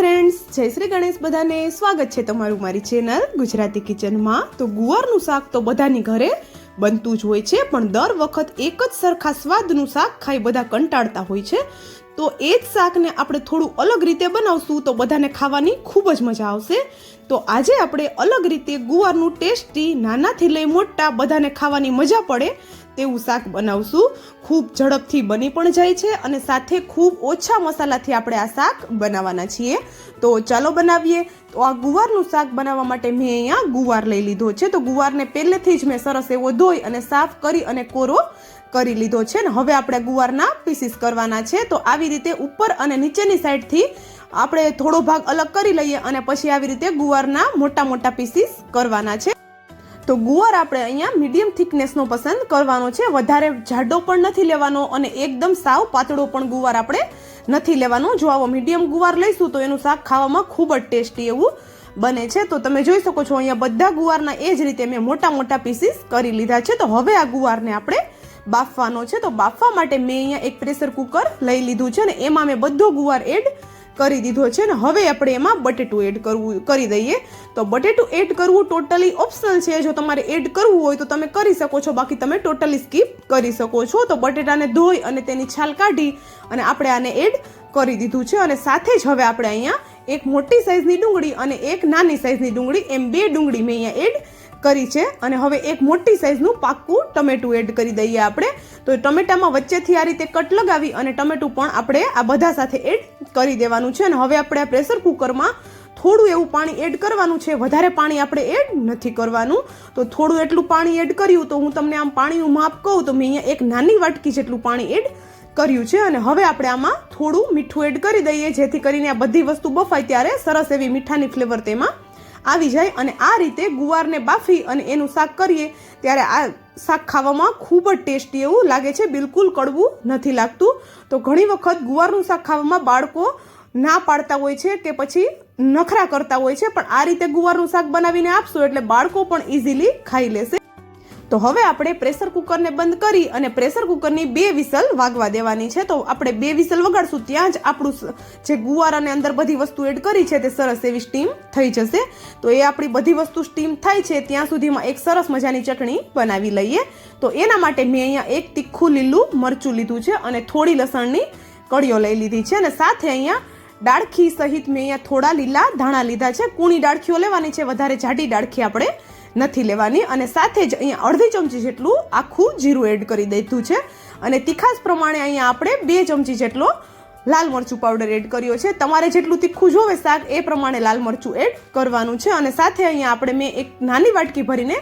Friends જય શ્રી ગણેશ બધાને સ્વાગત છે તમારું મારી ચેનલ ગુજરાતી કિચનમાં તો ગુવારનું શાક તો બધાની ઘરે બનતું જ હોય છે, પણ દર વખત એક જ સરખા સ્વાદનું શાક ખાઈ બધા કંટાળતા હોય છે. તો એ જ શાકને આપણે થોડું અલગ રીતે બનાવશું તો બધાને ખાવાની ખૂબ જ મજા આવશે. તો આજે આપણે અલગ રીતે ગુવારનું ટેસ્ટી, નાનાથી લઈ મોટા બધાને ખાવાની મજા પડે. તેવું શાક બનાવશું. ખૂબ ઝડપથી બની પણ જાય છે અને સાથે ખૂબ ઓછા મસાલાથી આપણે આ શાક બનાવવાના છીએ. તો ચાલો બનાવીએ. તો આ ગુવારનું શાક બનાવવા માટે મેં અહીંયા ગુવાર લઈ લીધો છે. તો ગુવારને પહેલેથી જ મેં સરસ એવો ધોઈ અને સાફ કરી અને કોરો કરી લીધો છે. ને હવે આપણે ગુવારના પીસીસ કરવાના છે. તો આવી રીતે ઉપર અને નીચેની સાઈડથી આપણે થોડો ભાગ અલગ કરી લઈએ અને પછી આવી રીતે ગુવારના મોટા મોટા પીસીસ કરવાના છે. તો ગુવાર આપણે અહીંયા મીડિયમ થિકનેસનો પસંદ કરવાનો છે. વધારે જાડો પણ નથી લેવાનો અને એકદમ સાવ પાતળો પણ ગુવાર આપણે નથી લેવાનો. જો આવો મીડિયમ ગુવાર લઈશું તો એનું શાક ખાવામાં ખૂબ જ ટેસ્ટી એવું બને છે. તો તમે જોઈ શકો છો અહીંયા બધા ગુવારના એ જ રીતે મેં મોટા મોટા પીસીસ કરી લીધા છે. તો હવે આ ગુવારને આપણે બાફવાનો છે. તો બાફવા માટે મેં અહીંયા એક પ્રેશર કુકર લઈ લીધું છે ને એમાં મેં બધો ગુવાર એડ કરી દીધો છે ને હવે આપણે એમાં બટેટું એડ કરવું, કરી દઈએ. તો બટેટું એડ કરવું ટોટલી ઓપ્શનલ છે. જો તમારે એડ કરવું હોય તો તમે કરી શકો છો. બાકી તમે ટોટલી સ્કીપ કરી શકો છો. તો બટેટાને ધોઈ અને તેની છાલ કાઢી અને આપણે આને એડ કરી દીધું છે. અને સાથે જ હવે આપણે અહીંયા એક મોટી સાઇઝની ડુંગળી અને એક નાની સાઇઝની ડુંગળી, એમ બે ડુંગળી મેં અહીંયા એડ કરી છે. અને હવે એક મોટી સાઇઝનું પાક્કું ટમેટું એડ કરી દઈએ આપણે. તો ટમેટામાં વચ્ચેથી આ રીતે કટ લગાવી અને ટમેટું પણ આપણે આ બધા સાથે એડ કરી દેવાનું છે અને હવે આપણે આ પ્રેશર કુકરમાં થોડું એવું પાણી એડ કરવાનું છે. વધારે પાણી આપણે એડ નથી કરવાનું. તો થોડું એટલું પાણી એડ કર્યું તો હું તમને આમ પાણીનું માપ કહું તો મેં અહીંયા એક નાની વાટકી જેટલું પાણી એડ કર્યું છે અને હવે આપણે આમાં થોડું મીઠું એડ કરી દઈએ જેથી કરીને આ બધી વસ્તુ બફાય ત્યારે સરસ એવી મીઠાની ફ્લેવર તેમાં આવી જાય અને આ રીતે ગુવારને બાફી અને એનું શાક કરીએ ત્યારે આ શાક ખાવામાં ખૂબ જ ટેસ્ટી એવું લાગે છે. બિલકુલ કડવું નથી લાગતું. તો ઘણી વખત ગુવારનું શાક ખાવામાં બાળકો ના પાડતા હોય છે કે પછી નખરા કરતા હોય છે. પણ આ રીતે ગુવારનું શાક બનાવીને આપશો એટલે બાળકો પણ ઇઝીલી ખાઈ લેશે. તો હવે આપણે પ્રેશર કુકરને બંધ કરી અને પ્રેશર કુકરની બે વિસલ વાગવા દેવાની છે. તો આપણે બે વિસલ વગાડશું, ત્યાં જ આપણું જે ગુવાર અને અંદર બધી વસ્તુ એડ કરી છે તે સરસ એવી સ્ટીમ થઈ જશે. તો એ આપણી બધી વસ્તુ સ્ટીમ થાય છે, ત્યાં સુધીમાં એક સરસ મજાની ચટણી બનાવી લઈએ. તો એના માટે મેં અહીંયા એક તીખું લીલું મરચું લીધું છે અને થોડી લસણની કળીઓ લઈ લીધી છે. અને સાથે અહીંયા ડાળખી સહિત મેં અહીંયા થોડા લીલા ધાણા લીધા છે. કૂણી ડાળખીઓ લેવાની છે, વધારે જાડી ડાળખી આપણે નથી લેવાની અને સાથે જ અહીંયા અડધી ચમચી જેટલું આખું જીરું એડ કરી દીધું છે. અને તીખાસ પ્રમાણે અહીંયા આપણે બે ચમચી જેટલો લાલ મરચું પાવડર એડ કર્યો છે. તમારે જેટલું તીખું જોવે શાક, એ પ્રમાણે લાલ મરચું એડ કરવાનું છે. અને સાથે અહીંયા આપણે મેં એક નાની વાટકી ભરીને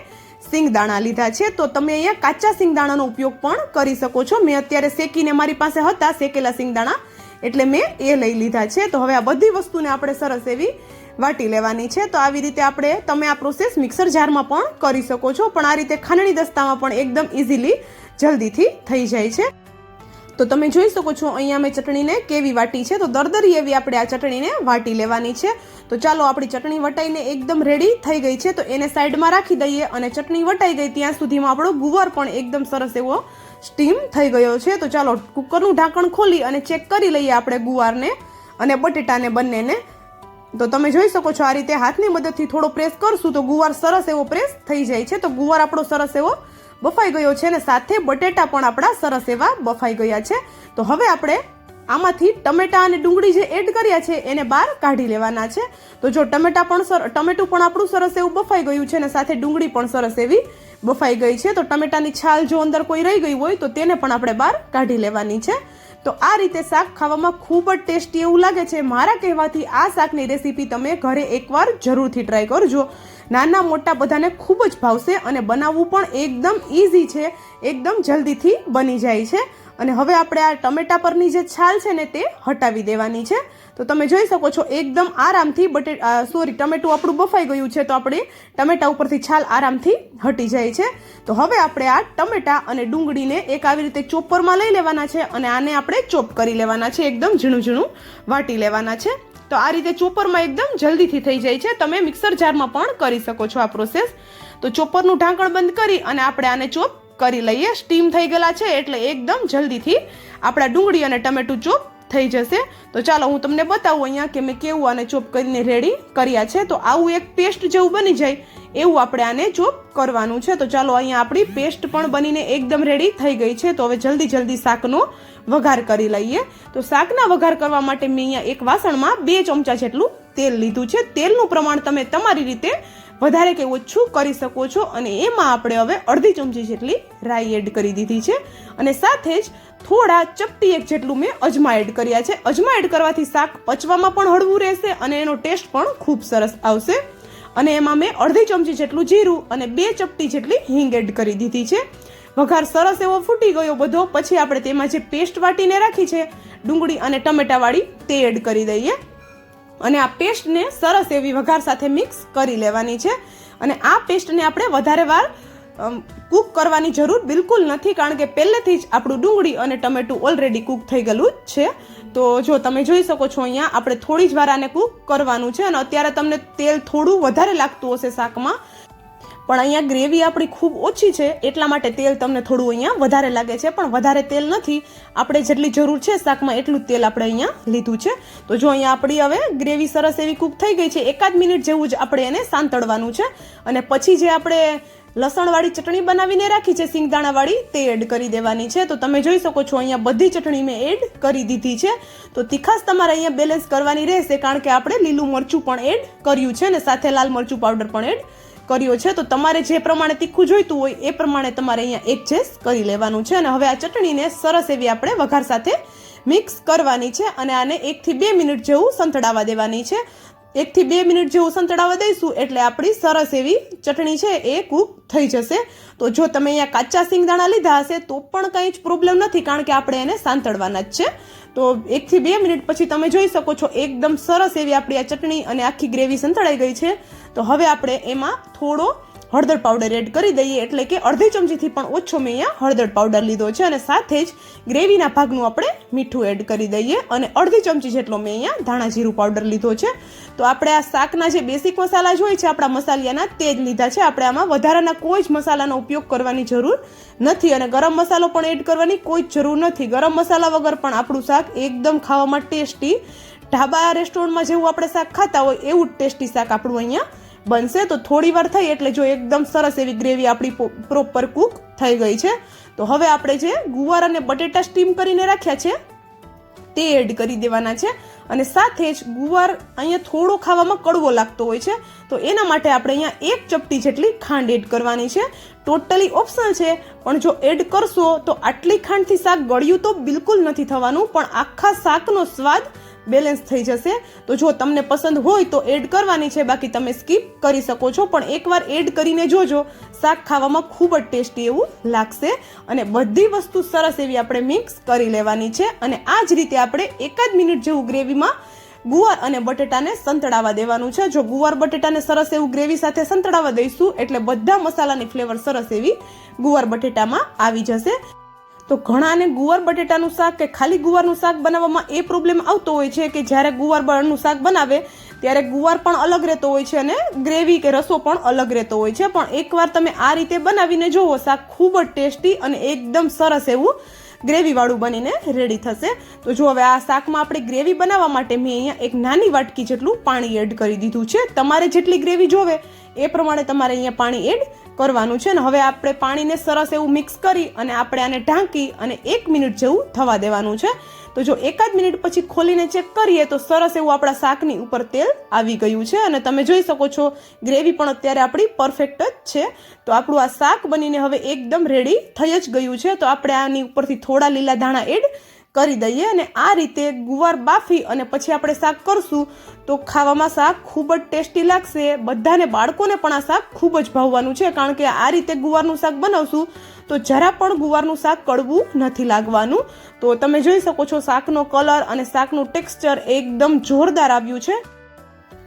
સિંગદાણા લીધા છે. તો તમે અહીંયા કાચા સિંગદાણાનો ઉપયોગ પણ કરી શકો છો. મેં અત્યારે શેકીને મારી પાસે હતા, શેકેલા સિંગદાણા. એટલે મેં એ લઈ લીધા છે. તો હવે આ બધી વસ્તુને આપણે સરસ એવી વાટી લેવાની છે. તો આવી રીતે આપણે તમે આ પ્રોસેસ મિક્સર જારમાં પણ કરી શકો છો. પણ આ રીતે ખાંડણી દસ્તામાં પણ એકદમ ઇઝીલી જલ્દીથી થઈ જાય છે. તો તમે જોઈ શકો છો, અહીંયા મેં ચટણીને કેવી વાટી છે. તો દરદરી એવી આપણે આ ચટણીને વાટી લેવાની છે. તો ચાલો આપણી ચટણી વટાઈને એકદમ રેડી થઈ ગઈ છે. તો એને સાઈડમાં રાખી દઈએ અને ચટણી વટાઈ ગઈ ત્યાં સુધીમાં આપણો ગુવાર પણ એકદમ સરસ એવો સ્ટીમ થઈ ગયો છે. તો ચાલો કુકરનું ઢાંકણ ખોલી અને ચેક કરી લઈએ આપણે ગુવારને અને બટેટાને બંનેને. તો તમે જોઈ શકો છો આ રીતે હાથની મદદથી થોડો પ્રેસ કરશું તો ગુવાર સરસ એવો પ્રેસ થઈ જાય છે. તો ગુવાર આપણો સરસ એવો બફાઈ ગયો છે અને સાથે બટેટા પણ આપણા સરસ એવા બફાઈ ગયા છે. તો હવે આપણે આમાંથી ટમેટા અને ડુંગળી જે એડ કર્યા છે એને બહાર કાઢી લેવાના છે. તો જો ટમેટા પણ સર, ટમેટું પણ આપણું સરસ એવું બફાઈ ગયું છે અને સાથે ડુંગળી પણ સરસ એવી બફાઈ ગઈ છે, તો ટમેટાની છાલ જો અંદર કોઈ રહી ગઈ હોય, તો તેને પણ આપણે બહાર કાઢી લેવાની છે. તો આ રીતે શાક ખાવામાં ખૂબ જ ટેસ્ટી એવું લાગે છે. મારા કહેવાથી આ શાકની રેસીપી તમે ઘરે એકવાર જરૂરથી ટ્રાય કરજો. નાના મોટા બધાને ખૂબ જ ભાવશે અને બનાવવું પણ એકદમ ઇઝી છે. એકદમ જલ્દીથી બની જાય છે. અને હવે આપણે આ ટમેટા પરની જે છાલ છે ને તે હટાવી દેવાની છે. તો તમે જોઈ શકો છો, એકદમ આરામથી બટે સોરી, ટમેટું આપણું બફાઈ ગયું છે, તો આપણે ટમેટા ઉપરથી છાલ આરામથી હટી જાય છે. તો હવે આપણે આ ટમેટા અને ડુંગળીને એક આવી રીતે ચોપરમાં લઈ લેવાના છે અને આને આપણે ચોપ કરી લેવાના છે, એકદમ ઝીણું ઝીણું વાટી લેવાના છે. તો આ રીતે ચોપરમાં એકદમ જલ્દીથી થઈ જાય છે. તમે મિક્સર જારમાં પણ કરી શકો છો આ પ્રોસેસ. તો ચોપરનું ઢાંકણ બંધ કરી અને આપણે આને ચોપ કરી લઈએ. સ્ટીમ થઈ ગયેલા છે એટલે એકદમ જલ્દીથી આપણા ડુંગળી અને ટમેટું ચોપ થઈ જશે. તો ચાલો હું તમને બતાવું અહીંયા કે મેં કેવું આને ચોપ કરીને રેડી કર્યા છે. તો આવું એક પેસ્ટ જેવું બની જાય એવું આપણે આને ચોપ કરવાનું છે. તો ચાલો અહીંયા આપણી પેસ્ટ પણ બનીને એકદમ રેડી થઈ ગઈ છે. તો હવે જલ્દી જલ્દી શાકનો વઘાર કરી લઈએ. તો શાકના વઘાર કરવા માટે મેં અહીંયા એક વાસણમાં બે ચમચા જેટલું તેલ લીધું છે. તેલનું પ્રમાણ તમે તમારી રીતે વધારે કે ઓછું કરી શકો છો અને એમાં આપણે હવે અડધી ચમચી જેટલી રાઈ એડ કરી દીધી છે. અને સાથે જ થોડા ચપટી એક જેટલું મેં અજમા એડ કર્યા છે. અજમા એડ કરવાથી શાક પચવામાં પણ હળવું રહેશે અને એનો ટેસ્ટ પણ ખૂબ સરસ આવશે. અને એમાં મેં અડધી ચમચી જેટલું જીરું અને બે ચપટી જેટલી હિંગ એડ કરી દીધી છે. વઘાર સરસ એવો ફૂટી ગયો બધો. પછી આપણે તેમાં જે પેસ્ટ વાટીને રાખી છે, ડુંગળી અને ટમેટાવાળી તે એડ કરી દઈએ. અને આ પેસ્ટને સરસ એવી વઘાર સાથે મિક્સ કરી લેવાની છે. અને આ પેસ્ટને આપણે વધારે વાર કૂક કરવાની જરૂર બિલકુલ નથી, કારણ કે પહેલેથી જ આપણું ડુંગળી અને ટમેટું ઓલરેડી કૂક થઈ ગયેલું છે. તો જો તમે જોઈ શકો છો અહીંયા, આપણે થોડી જ વાર આને કૂક કરવાનું છે અને અત્યારે તમને તેલ થોડું વધારે લાગતું હશે શાકમાં પણ અહીંયા ગ્રેવી આપણી ખૂબ ઓછી છે, એટલા માટે તેલ તમને થોડું અહીંયા વધારે લાગે છે, પણ વધારે તેલ નથી. આપણે જેટલી જરૂર છે શાકમાં એટલું જ તેલ આપણે અહીંયા લીધું છે. તો જો અહીંયા આપણી હવે ગ્રેવી સરસ એવી કૂક થઈ ગઈ છે, એકાદ મિનિટ જેવું જ આપણે એને સાંતળવાનું છે. અને પછી જે આપણે લસણવાળી ચટણી બનાવીને રાખી છે, સિંગદાણાવાળી, તે એડ કરી દેવાની છે. તો તમે જોઈ શકો છો અહીંયા બધી ચટણી મેં એડ કરી દીધી છે. તો તીખાસ તમારે અહીંયા બેલેન્સ કરવાની રહેશે, કારણ કે આપણે લીલું મરચું પણ એડ કર્યું છે અને સાથે લાલ મરચું પાવડર પણ એડ કર્યો છે, તો તમારે જે પ્રમાણે તીખું જોઈતું હોય એ પ્રમાણે તમારે અહીંયા એડજસ્ટ કરી લેવાનું છે અને હવે આ ચટણીને સરસ એવી આપણે વઘાર સાથે મિક્સ કરવાની છે અને આને એકથી બે મિનિટ જેવું સંતળાવા દેવાની છે. એકથી બે મિનિટ જેવું સંતળાવા દઈશું એટલે આપણી સરસ એવી ચટણી છે એ કૂક થઈ જશે. તો જો તમે અહીંયા કાચા સિંગદાણા લીધા હશે તો પણ કંઈ જ પ્રોબ્લેમ નથી, કારણ કે આપણે એને સાંતળવાના જ છે. તો એકથી બે મિનિટ પછી તમે જોઈ શકો છો, એકદમ સરસ એવી આપણી આ ચટણી અને આખી ગ્રેવી સંતળાઈ ગઈ છે. તો હવે આપણે એમાં થોડો હળદર પાવડર એડ કરી દઈએ એટલે કે અડધી ચમચીથી પણ ઓછો મેં અહીંયા હળદર પાવડર લીધો છે અને સાથે જ ગ્રેવીના ભાગનું આપણે મીઠું એડ કરી દઈએ અને અડધી ચમચી જેટલો મેં અહીંયા ધાણા જીરું પાવડર લીધો છે. તો આપણે આ શાકના જે બેસિક મસાલા જ હોય છે, આપણા મસાલિયાના, તે જ લીધા છે. આપણે આમાં વધારાના કોઈ જ મસાલાનો ઉપયોગ કરવાની જરૂર નથી અને ગરમ મસાલો પણ એડ કરવાની કોઈ જ જરૂર નથી. ગરમ મસાલા વગર પણ આપણું શાક એકદમ ખાવામાં ટેસ્ટી. ઢાબા રેસ્ટોરન્ટમાં જેવું આપણે શાક ખાતા હોય, એવું જ ટેસ્ટી શાક આપણું અહીંયા બનશે, તો થોડી વાર થઈ એટલે જો એકદમ સરસ એવી ગ્રેવી આપણી પ્રોપર કૂક થઈ ગઈ છે. તો હવે આપણે જે ગુવાર અને બટેટા સ્ટીમ કરીને રાખ્યા છે, તે એડ કરી દેવાના છે. અને સાથે જ ગુવાર અહીંયા થોડો ખાવામાં કડવો લાગતો હોય છે, તો એના માટે આપણે અહીંયા એક ચપટી જેટલી ખાંડ એડ કરવાની છે. ટોટલી ઓપ્શનલ છે, પણ જો એડ કરશો તો આટલી ખાંડથી શાક ગળ્યું તો બિલકુલ નથી થવાનું, પણ આખા શાકનો સ્વાદ બેલેન્સ થઈ જશે. તો જો તમને પસંદ હોય તો એડ કરવાની છે. બાકી તમે સ્કીપ કરી શકો છો. પણ એકવાર એડ કરીને જોજો. શાક ખાવામાં ખૂબ જ ટેસ્ટી એવું લાગશે. અને બધી વસ્તુ સરસ એવી આપણે મિક્સ કરી લેવાની છે. અને આ જ રીતે આપણે એકાદ મિનિટ જેવું ગ્રેવીમાં ગુવાર અને બટેટાને સંતળાવા દેવાનું છે. જો ગુવાર બટેટાને સરસ એવું ગ્રેવી સાથે સંતળાવા દઈશું, એટલે બધા મસાલાની ફ્લેવર સરસ એવી ગુવાર બટેટામાં આવી જશે. તો ઘણાને ગુવાર બટેટાનું શાક કે ખાલી ગુવારનું શાક બનાવવામાં એ પ્રોબ્લેમ આવતો હોય છે કે જ્યારે ગુવાર બળનું શાક બનાવે, ત્યારે ગુવાર પણ અલગ રહેતો હોય છે અને ગ્રેવી કે રસો પણ અલગ રહેતો હોય છે. પણ એકવાર તમે આ રીતે બનાવીને જુઓ, શાક ખૂબ જ ટેસ્ટી અને એકદમ સરસ એવું ગ્રેવીવાળું બનીને રેડી થશે. તો જો હવે આ શાકમાં આપણે ગ્રેવી બનાવવા માટે મેં અહીંયા એક નાની વાટકી જેટલું પાણી એડ કરી દીધું છે. તમારે જેટલી ગ્રેવી જોવે એ પ્રમાણે તમારે અહીંયા પાણી એડ કરવાનું છે. ને હવે આપણે પાણીને સરસ એવું મિક્સ કરી અને આપણે આને ઢાંકી અને એક મિનિટ જેવું થવા દેવાનું છે. તો જો એકાદ મિનિટ પછી ખોલીને ચેક કરીએ તો સરસ એવું આપણા શાકની ઉપર તેલ આવી ગયું છે અને તમે જોઈ શકો છો ગ્રેવી પણ અત્યારે આપણી પરફેક્ટ જ છે. તો આપણું આ શાક બનીને હવે એકદમ રેડી થઈ જ ગયું છે. તો આપણે આની ઉપરથી થોડા લીલા ધાણા એડ કરી દઈએ અને આ રીતે ગુવાર બાફી અને પછી આપણે શાક કરશું, તો ખાવામાં શાક ખૂબ જ ટેસ્ટી લાગશે. બધાને, બાળકોને પણ આ શાક ખૂબ જ ભાવવાનું છે, કારણ કે આ રીતે ગુવારનું શાક બનાવશું, તો જરા પણ ગુવારનું શાક કડવું નથી લાગવાનું. તો તમે જોઈ શકો છો, શાકનો કલર અને શાકનું ટેક્સચર એકદમ જોરદાર આવ્યું છે.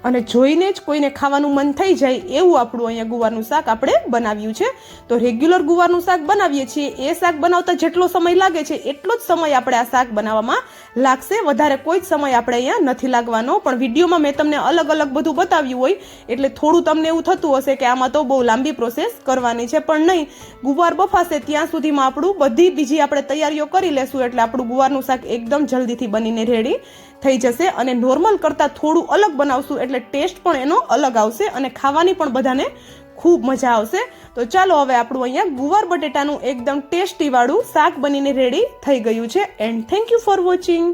અને જોઈને જ કોઈને ખાવાનું મન થઈ જાય એવું આપણું અહીંયા ગુવારનું શાક આપણે બનાવ્યું છે. તો રેગ્યુલર ગુવારનું શાક બનાવીએ છીએ. એ શાક બનાવતા જેટલો સમય લાગે છે, એટલો જ સમય આપણે આ શાક બનાવવામાં લાગશે. વધારે કોઈ જ સમય આપણે અહીંયા નથી લાગવાનો. પણ વિડીયોમાં મેં તમને અલગ અલગ બધું બતાવ્યું હોય, એટલે થોડું તમને એવું થતું હશે કે આમાં તો બહુ લાંબી પ્રોસેસ કરવાની છે. પણ નહીં, ગુવાર બફાશે ત્યાં સુધીમાં આપણું બધી બીજી આપણે તૈયારીઓ કરી લેશું, એટલે આપણું ગુવારનું શાક એકદમ જલ્દીથી બનીને રેડી થઈ જશે અને નોર્મલ કરતાં થોડું અલગ બનાવશું એટલે ટેસ્ટ પણ એનો અલગ આવશે અને ખાવાની પણ બધાને ખૂબ મજા આવશે. તો ચાલો હવે આપણું અહીંયા ગુવાર બટેટાનું એકદમ ટેસ્ટીવાળું શાક બનીને રેડી થઈ ગયું છે. And thank you for watching